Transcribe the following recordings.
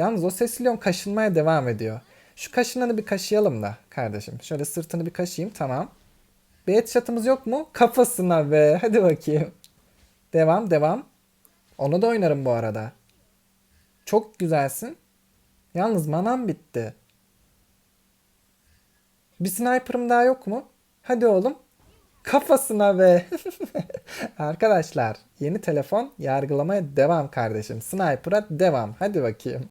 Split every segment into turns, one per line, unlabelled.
Yalnız o Cecilion kaşınmaya devam ediyor. Şu kaşınanı bir kaşıyalım da kardeşim. Şöyle sırtını bir kaşıyayım tamam. Bir headshot'ımız yok mu? Kafasına be. Hadi bakayım. Devam devam. Onu da oynarım bu arada. Çok güzelsin. Yalnız manam bitti. Bir sniper'ım daha yok mu? Hadi oğlum. Kafasına be. Arkadaşlar yeni telefon yargılamaya devam kardeşim. Sniper'a devam. Hadi bakayım.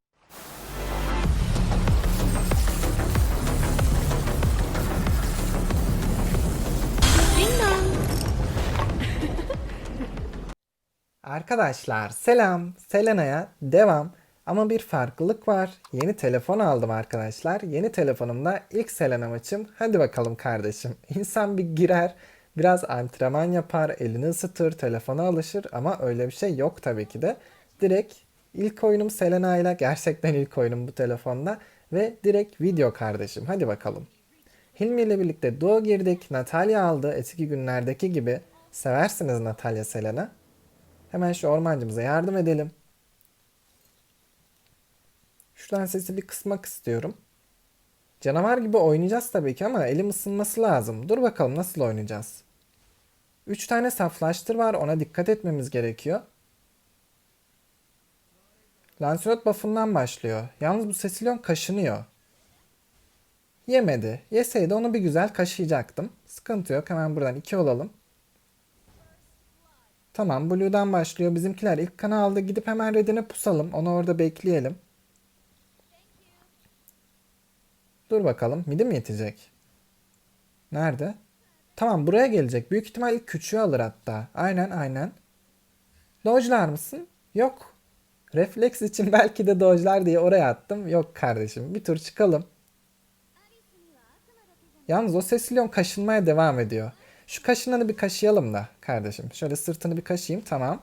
Arkadaşlar selam. Selena'ya devam. Ama bir farklılık var. Yeni telefon aldım arkadaşlar. Yeni telefonumda ilk Selena maçım. Hadi bakalım kardeşim. İnsan bir girer, biraz antrenman yapar, elini ısıtır, telefona alışır ama öyle bir şey yok tabii ki de. Direkt ilk oyunum Selena ile gerçekten ilk oyunum bu telefonda ve direkt video kardeşim. Hadi bakalım. Hilmi ile birlikte duo girdik. Natalya aldı eski günlerdeki gibi. Seversiniz Natalya Selena. Hemen şu ormancımıza yardım edelim. Şuradan sesi bir kısmak istiyorum. Canavar gibi oynayacağız tabii ki ama elim ısınması lazım. Dur bakalım nasıl oynayacağız. 3 tane saflaştır var ona dikkat etmemiz gerekiyor. Lancelot buff'ından başlıyor. Yalnız bu Cecilion kaşınıyor. Yemedi. Yeseydi onu bir güzel kaşıyacaktım. Sıkıntı yok. Hemen buradan 2 olalım. Tamam Blue'dan başlıyor. Bizimkiler ilk kanı aldı. Gidip hemen redine pusalım. Onu orada bekleyelim. Dur bakalım. Midi mi yetecek? Nerede? Tamam buraya gelecek. Büyük ihtimal ilk küçüğü alır hatta. Aynen aynen. Dodge'lar mısın? Yok. Refleks için belki de dodge'lar diye oraya attım. Yok kardeşim. Bir tur çıkalım. Yalnız o Cecilion kaşınmaya devam ediyor. Şu kaşınanı bir kaşıyalım da kardeşim. Şöyle sırtını bir kaşıyayım tamam.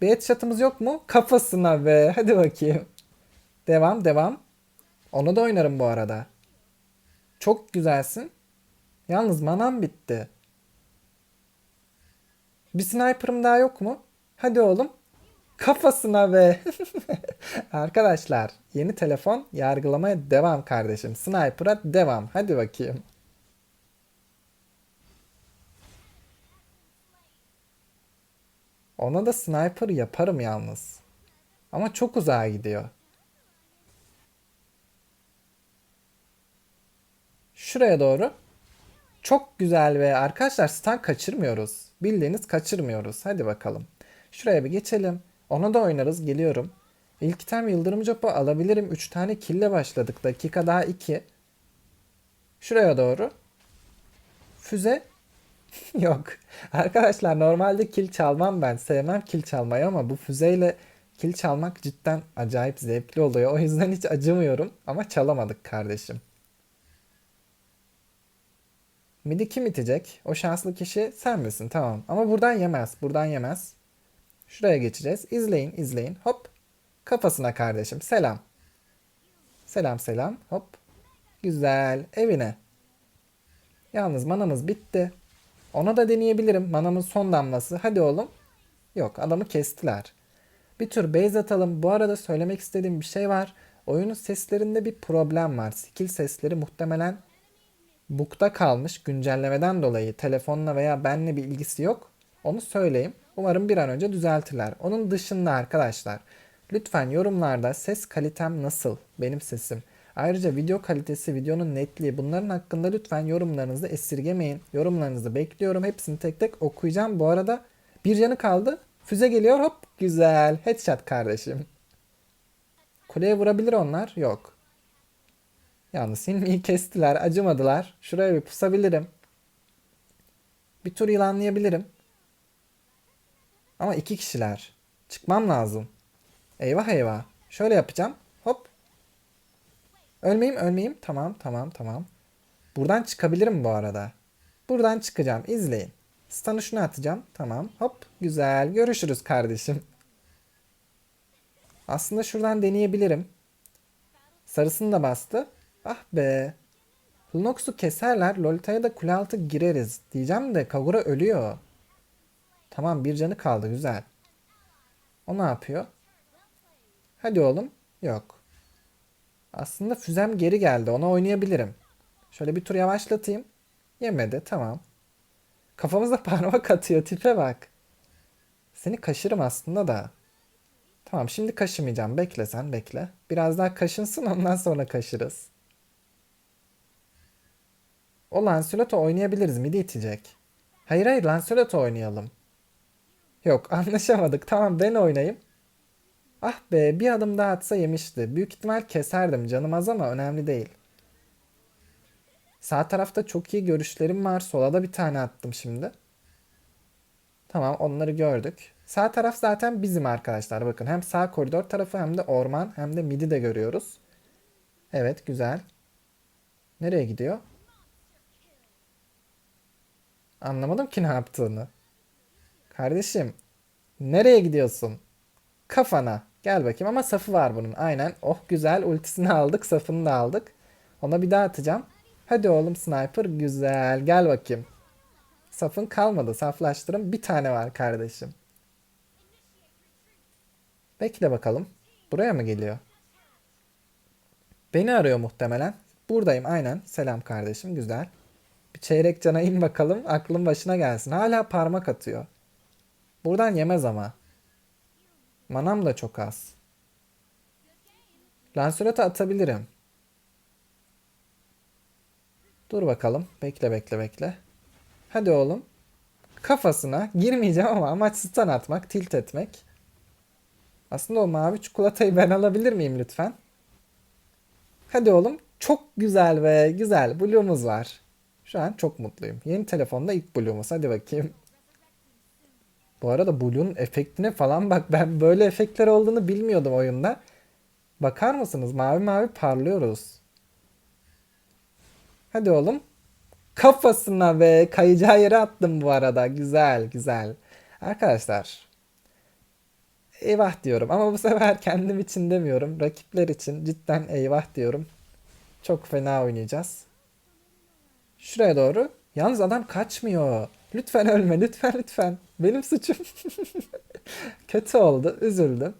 Bir headshot'ımız yok mu? Kafasına be. Hadi bakayım. Devam devam. Onu da oynarım bu arada. Çok güzelsin. Yalnız manam bitti. Bir sniper'ım daha yok mu? Hadi oğlum. Kafasına be. Arkadaşlar yeni telefon yargılamaya devam kardeşim. Sniper'a devam. Hadi bakayım. Ona da sniper yaparım yalnız. Ama çok uzağa gidiyor. Şuraya doğru. Çok güzel ve arkadaşlar stun kaçırmıyoruz. Bildiğiniz kaçırmıyoruz. Hadi bakalım. Şuraya bir geçelim. Ona da oynarız. Geliyorum. İlk item yıldırım copu alabilirim. 3 tane kille başladık. Dakika daha 2. Şuraya doğru. Füze. Yok. Arkadaşlar normalde kill çalmam ben. Sevmem kill çalmayı ama bu füzeyle kill çalmak cidden acayip zevkli oluyor. O yüzden hiç acımıyorum. Ama çalamadık kardeşim. Midi kim itecek? O şanslı kişi sen misin? Tamam. Ama buradan yemez. Buradan yemez. Şuraya geçeceğiz. İzleyin, izleyin. Hop. Kafasına kardeşim. Selam. Selam selam. Hop. Güzel. Evine. Yalnız manamız bitti. Ona da deneyebilirim. Manamın son damlası. Hadi oğlum. Yok adamı kestiler. Bir tür base atalım. Bu arada söylemek istediğim bir şey var. Oyunun seslerinde bir problem var. Skill sesleri muhtemelen bug'da kalmış güncellemeden dolayı telefonla veya benle bir ilgisi yok. Onu söyleyeyim. Umarım bir an önce düzeltirler. Onun dışında arkadaşlar lütfen yorumlarda ses kalitem nasıl? Benim sesim. Ayrıca video kalitesi, videonun netliği bunların hakkında lütfen yorumlarınızı esirgemeyin. Yorumlarınızı bekliyorum. Hepsini tek tek okuyacağım. Bu arada bir canı kaldı. Füze geliyor hop güzel. Headshot kardeşim. Kuleye vurabilir onlar. Yok. Yalnız Hilmi'yi kestiler. Acımadılar. Şuraya bir pusabilirim. Bir tur yılanlayabilirim. Ama iki kişiler. Çıkmam lazım. Eyvah eyvah. Şöyle yapacağım. Ölmeyeyim ölmeyeyim. Tamam tamam tamam. Buradan çıkabilirim bu arada. Buradan çıkacağım. İzleyin. Stun'ı şuna atacağım. Tamam. Hop. Güzel. Görüşürüz kardeşim. Aslında şuradan deneyebilirim. Sarısını da bastı. Ah be. Lunox'u keserler. Lolita'ya da kule altı gireriz. Diyeceğim de Kagura ölüyor. Tamam bir canı kaldı. Güzel. O ne yapıyor? Hadi oğlum. Yok. Aslında füzem geri geldi. Ona oynayabilirim. Şöyle bir tur yavaşlatayım. Yemedi. Tamam. Kafamıza parmak atıyor. Tipe bak. Seni kaşırım aslında da. Tamam şimdi kaşımayacağım. Bekle sen bekle. Biraz daha kaşınsın ondan sonra kaşırız. O Lancelot'u oynayabiliriz. Midi itecek. Hayır hayır Lancelot'u oynayalım. Yok anlaşamadık. Tamam ben oynayayım. Ah be bir adım daha atsa yemişti. Büyük ihtimal keserdim. Canım az ama önemli değil. Sağ tarafta çok iyi görüşlerim var. Sola da bir tane attım şimdi. Tamam onları gördük. Sağ taraf zaten bizim arkadaşlar. Bakın hem sağ koridor tarafı hem de orman hem de midi de görüyoruz. Evet güzel. Nereye gidiyor? Anlamadım ki ne yaptığını. Kardeşim nereye gidiyorsun? Kafana. Gel bakayım ama safı var bunun. Aynen. Oh güzel. Ultisini aldık. Safını da aldık. Ona bir daha atacağım. Hadi oğlum sniper. Güzel. Gel bakayım. Safın kalmadı. Saflaştırın. Bir tane var kardeşim. Bekle bakalım. Buraya mı geliyor? Beni arıyor muhtemelen. Buradayım aynen. Selam kardeşim. Güzel. Bir çeyrek cana in bakalım. Aklın başına gelsin. Hala parmak atıyor. Buradan yemez ama. Manam da çok az. Lancelot'a atabilirim. Dur bakalım. Bekle bekle bekle. Hadi oğlum. Kafasına girmeyeceğim ama amaç atmak, tilt etmek. Aslında o mavi çikolatayı ben alabilir miyim lütfen? Hadi oğlum. Çok güzel ve güzel. Blue'umuz var. Şu an çok mutluyum. Yeni telefonda ilk Blue'umuz. Hadi bakayım. Bu arada Blue'un efektine falan bak. Ben böyle efektler olduğunu bilmiyordum oyunda. Bakar mısınız? Mavi mavi parlıyoruz. Hadi oğlum. Kafasına ve kayacağı yere attım bu arada. Güzel güzel. Arkadaşlar. Eyvah diyorum ama bu sefer kendim için demiyorum. Rakipler için cidden eyvah diyorum. Çok fena oynayacağız. Şuraya doğru. Yalnız adam kaçmıyor. Lütfen ölme lütfen lütfen. Benim suçum. Kötü oldu. Üzüldüm.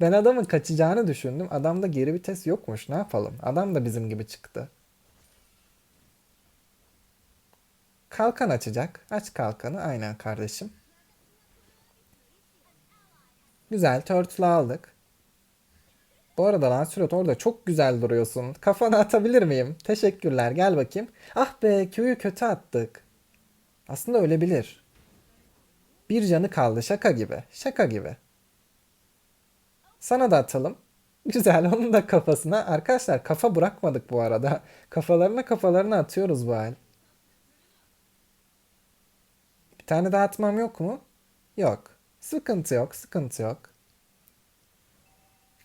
Ben adamın kaçacağını düşündüm. Adamda geri vites yokmuş. Ne yapalım? Adam da bizim gibi çıktı. Kalkan açacak. Aç kalkanı. Aynen kardeşim. Güzel. Turtle aldık. Bu arada Lancelot orada çok güzel duruyorsun. Kafanı atabilir miyim? Teşekkürler. Gel bakayım. Ah be Q'yu kötü attık. Aslında ölebilir. Bir canı kaldı. Şaka gibi. Şaka gibi. Sana da atalım. Güzel. Onun da kafasına. Arkadaşlar kafa bırakmadık bu arada. Kafalarına kafalarına atıyoruz bu hal. Bir tane daha atmam yok mu? Yok. Sıkıntı yok. Sıkıntı yok.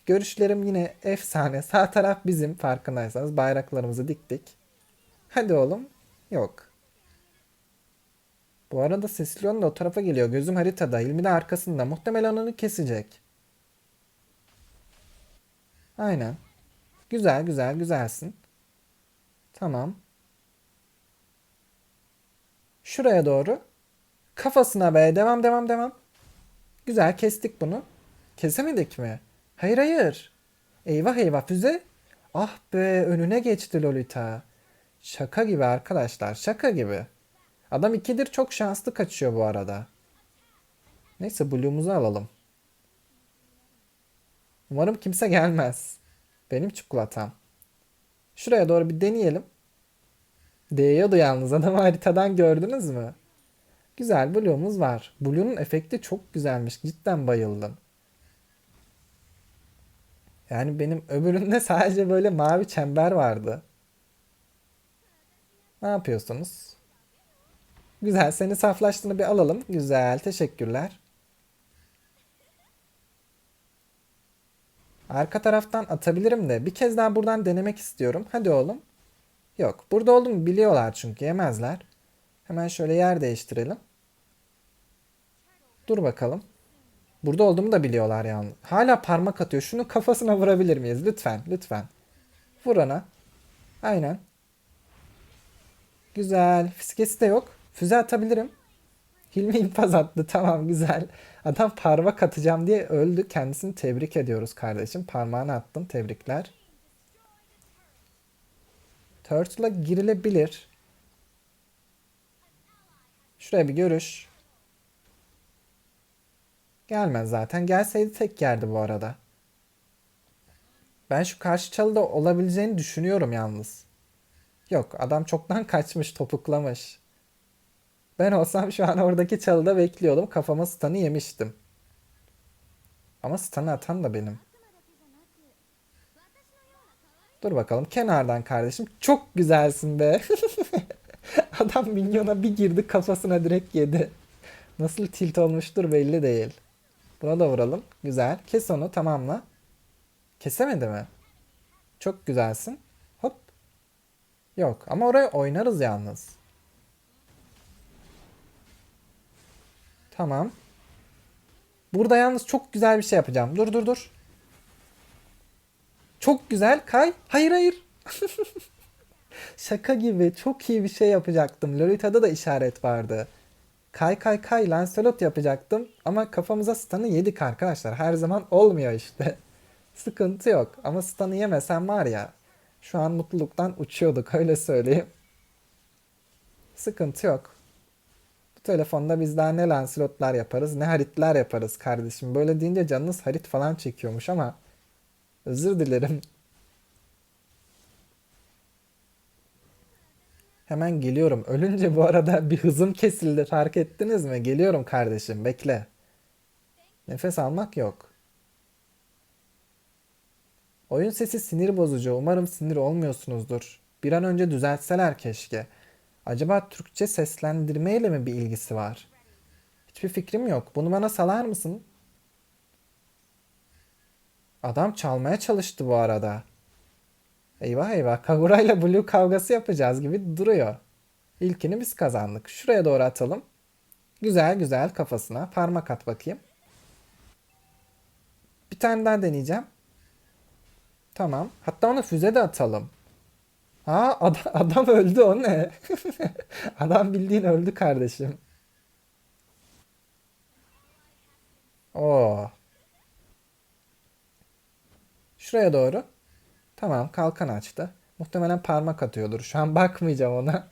Görüşlerim yine efsane. Sağ taraf bizim farkındaysanız. Bayraklarımızı diktik. Hadi oğlum. Yok. Bu arada Seslion da o tarafa geliyor. Gözüm haritada. İlmi de arkasında. Muhtemelen onu kesecek. Aynen. Güzel güzel güzelsin. Tamam. Şuraya doğru. Kafasına be. Devam devam devam. Güzel kestik bunu. Kesemedik mi? Hayır hayır. Eyvah eyvah füze. Ah be önüne geçti Lolita. Şaka gibi arkadaşlar şaka gibi. Adam ikidir çok şanslı kaçıyor bu arada. Neyse Blue'umuzu alalım. Umarım kimse gelmez. Benim çikolatam. Şuraya doğru bir deneyelim. Değiyordu yalnız adamı haritadan gördünüz mü? Güzel Blue'umuz var. Blue'nun efekti çok güzelmiş. Cidden bayıldım. Yani benim öbüründe sadece böyle mavi çember vardı. Ne yapıyorsunuz? Güzel. Seni saflaştığını bir alalım. Güzel. Teşekkürler. Arka taraftan atabilirim de bir kez daha buradan denemek istiyorum. Hadi oğlum. Yok. Burada olduğumu biliyorlar çünkü yemezler. Hemen şöyle yer değiştirelim. Dur bakalım. Burada olduğumu da biliyorlar yani. Hala parmak atıyor. Şunu kafasına vurabilir miyiz? Lütfen, lütfen. Vur ona. Aynen. Güzel. Fiskesi de yok. Füze atabilirim. Hilmi infaz attı. Tamam güzel. Adam parmak atacağım diye öldü. Kendisini tebrik ediyoruz kardeşim. Parmağını attın. Tebrikler. Turtle'a girilebilir. Şuraya bir görüş. Gelmez zaten. Gelseydi tek yerdi bu arada. Ben şu karşı çalıda olabileceğini düşünüyorum yalnız. Yok adam çoktan kaçmış topuklamış. Ben olsam şu an oradaki çalıda bekliyordum. Kafama stun'ı yemiştim. Ama stun'ı atan da benim. Dur bakalım kenardan kardeşim. Çok güzelsin be. Adam minyona bir girdi kafasına direkt yedi. Nasıl tilt olmuştur belli değil. Buna da vuralım. Güzel. Kes onu tamamla. Kesemedi mi? Çok güzelsin. Hop. Yok ama oraya oynarız yalnız. Tamam. Burada yalnız çok güzel bir şey yapacağım. Dur dur dur. Çok güzel. Kay. Hayır hayır. Şaka gibi. Çok iyi bir şey yapacaktım. Lolita'da da işaret vardı. Kay kay kay Lancelot yapacaktım. Ama kafamıza stun'ı yedik arkadaşlar. Her zaman olmuyor işte. Sıkıntı yok. Ama stun'ı yemesem var ya. Şu an mutluluktan uçuyorduk öyle söyleyeyim. Sıkıntı yok. Telefonda biz daha ne Lancelot'lar yaparız ne haritler yaparız kardeşim. Böyle deyince canınız harit falan çekiyormuş ama özür dilerim. Hemen geliyorum. Ölünce bu arada bir hızım kesildi. Fark ettiniz mi? Geliyorum kardeşim. Bekle. Nefes almak yok. Oyun sesi sinir bozucu. Umarım sinir olmuyorsunuzdur. Bir an önce düzeltseler keşke. Acaba Türkçe seslendirmeyle mi bir ilgisi var? Hiçbir fikrim yok. Bunu bana salar mısın? Adam çalmaya çalıştı bu arada. Eyvah eyvah. Kagura ile Blue kavgası yapacağız gibi duruyor. İlkini biz kazandık. Şuraya doğru atalım. Güzel güzel kafasına. Parmak at bakayım. Bir tane daha deneyeceğim. Tamam. Hatta ona füze de atalım. Ha adam, adam öldü o ne? adam bildiğin öldü kardeşim. Oo. Şuraya doğru. Tamam kalkan açtı. Muhtemelen parmak atıyordur. Şu an bakmayacağım ona.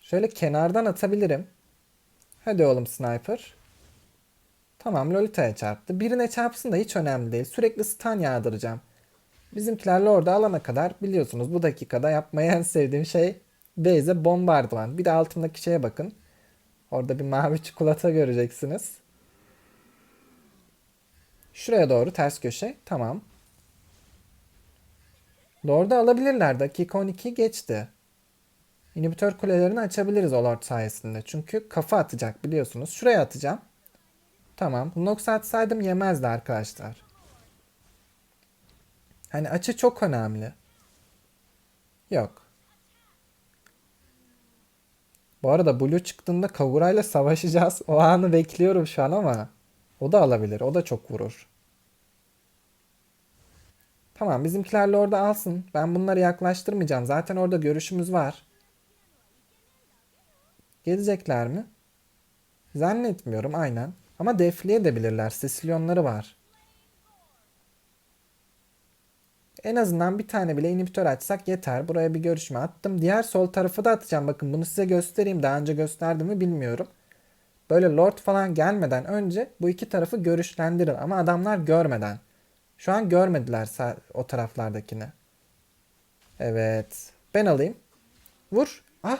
Şöyle kenardan atabilirim. Hadi oğlum sniper. Tamam Lolita'ya çarptı. Birine çarpsın da hiç önemli değil. Sürekli stun yağdıracağım. Bizimkilerle orada alana kadar biliyorsunuz bu dakikada yapmayı en sevdiğim şey Beyze bombardıman. Bir de altındaki şeye bakın. Orada bir mavi çikolata göreceksiniz. Şuraya doğru ters köşe. Tamam. Lord'u alabilirler. Dakika 12 geçti. İnhibitör kulelerini açabiliriz o Lord sayesinde. Çünkü kafa atacak biliyorsunuz. Şuraya atacağım. Tamam. Nox atsaydım yemezdi arkadaşlar. Hani açı çok önemli. Yok. Bu arada Blue çıktığında Kagura ile savaşacağız. O anı bekliyorum şu an ama o da alabilir. O da çok vurur. Tamam bizimkilerle orada alsın. Ben bunları yaklaştırmayacağım. Zaten orada görüşümüz var. Gelecekler mi? Zannetmiyorum aynen. Ama defliye edebilirler. Sesilyonları var. En azından bir tane bile inhibitör açsak yeter. Buraya bir görüşme attım. Diğer sol tarafı da atacağım. Bakın bunu size göstereyim. Daha önce gösterdim mi bilmiyorum. Böyle lord falan gelmeden önce bu iki tarafı görüşlendirin. Ama adamlar görmeden. Şu an görmediler o taraflardakini. Evet. Ben alayım. Vur. Ah.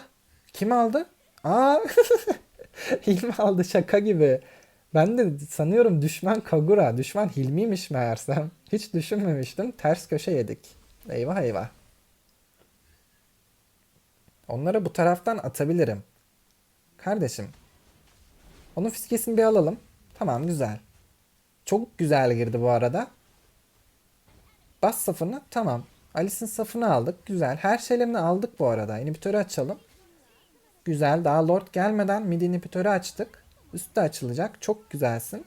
Kim aldı? Aa. Hilmi aldı şaka gibi. Ben de sanıyorum düşman Kagura. Düşman Hilmi'ymiş meğersem. Hiç düşünmemiştim. Ters köşe yedik. Eyvah eyvah. Onları bu taraftan atabilirim. Kardeşim. Onun fiskesini bir alalım. Tamam güzel. Çok güzel girdi bu arada. Bas safını. Tamam. Alice'in safını aldık. Güzel. Her şeylerini aldık bu arada. İnhibitörü açalım. Güzel. Daha Lord gelmeden mid inhibitörü açtık. Üstte açılacak. Çok güzelsin.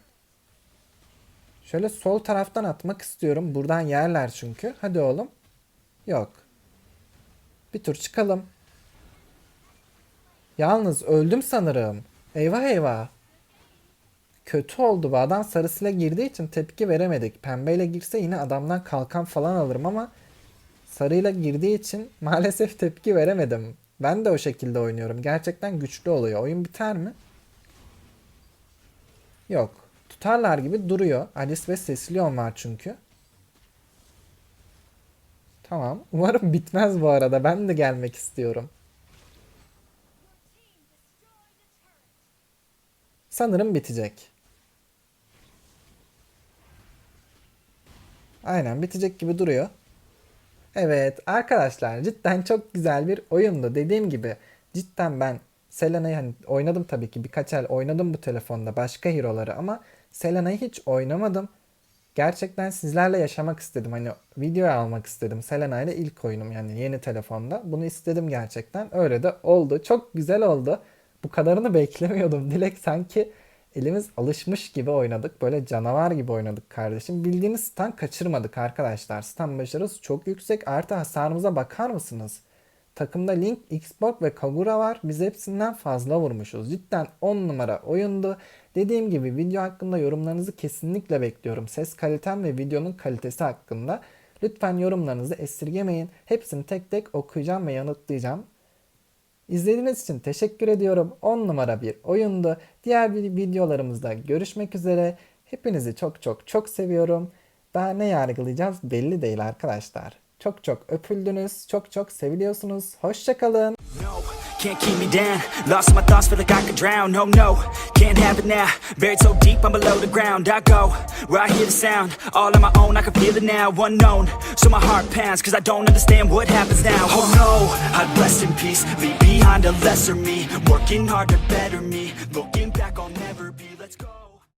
Şöyle sol taraftan atmak istiyorum. Buradan yerler çünkü. Hadi oğlum. Yok. Bir tur çıkalım. Yalnız öldüm sanırım. Eyvah eyvah. Kötü oldu bu adam sarısıyla girdiği için tepki veremedik. Pembeyle girse yine adamdan kalkan falan alırım ama sarıyla girdiği için maalesef tepki veremedim. Ben de o şekilde oynuyorum. Gerçekten güçlü oluyor. Oyun biter mi? Yok. Tutarlar gibi duruyor. Alice ve Cecilion var çünkü. Tamam. Umarım bitmez bu arada. Ben de gelmek istiyorum. Sanırım bitecek. Aynen bitecek gibi duruyor. Evet arkadaşlar cidden çok güzel bir oyundu. Dediğim gibi cidden ben Selena'yı hani oynadım tabii ki birkaç el oynadım bu telefonda başka hero'ları ama Selena'yı hiç oynamadım. Gerçekten sizlerle yaşamak istedim. Hani videoya almak istedim. Selena ile ilk oyunum yani yeni telefonda. Bunu istedim gerçekten. Öyle de oldu. Çok güzel oldu. Bu kadarını beklemiyordum. Dilek sanki elimiz alışmış gibi oynadık. Böyle canavar gibi oynadık kardeşim. Bildiğiniz stun kaçırmadık arkadaşlar. Stun başarısı çok yüksek. Artı hasarımıza bakar mısınız? Takımda Link, Xbox ve Kagura var. Biz hepsinden fazla vurmuşuz. Cidden 10 numara oyundu. Dediğim gibi video hakkında yorumlarınızı kesinlikle bekliyorum. Ses kalitem ve videonun kalitesi hakkında. Lütfen yorumlarınızı esirgemeyin. Hepsini tek tek okuyacağım ve yanıtlayacağım. İzlediğiniz için teşekkür ediyorum. 10 numara bir oyundu. Diğer bir videolarımızda görüşmek üzere. Hepinizi çok çok çok seviyorum. Daha ne yargılayacağız belli değil arkadaşlar. Çok çok öpüldünüz. Çok çok seviliyorsunuz. Hoşçakalın.
No, can't keep me down. Lost my thoughts, feel like I could drown. No, no, can't have it now. Buried so deep, I'm below the ground. I go where I hear the sound. All on my own, I can feel it now. Unknown, so my heart pounds, cause I don't understand what happens now. Oh no, I'd rest in peace. Leave behind a lesser me. Working hard to better me. Looking back, I'll never be.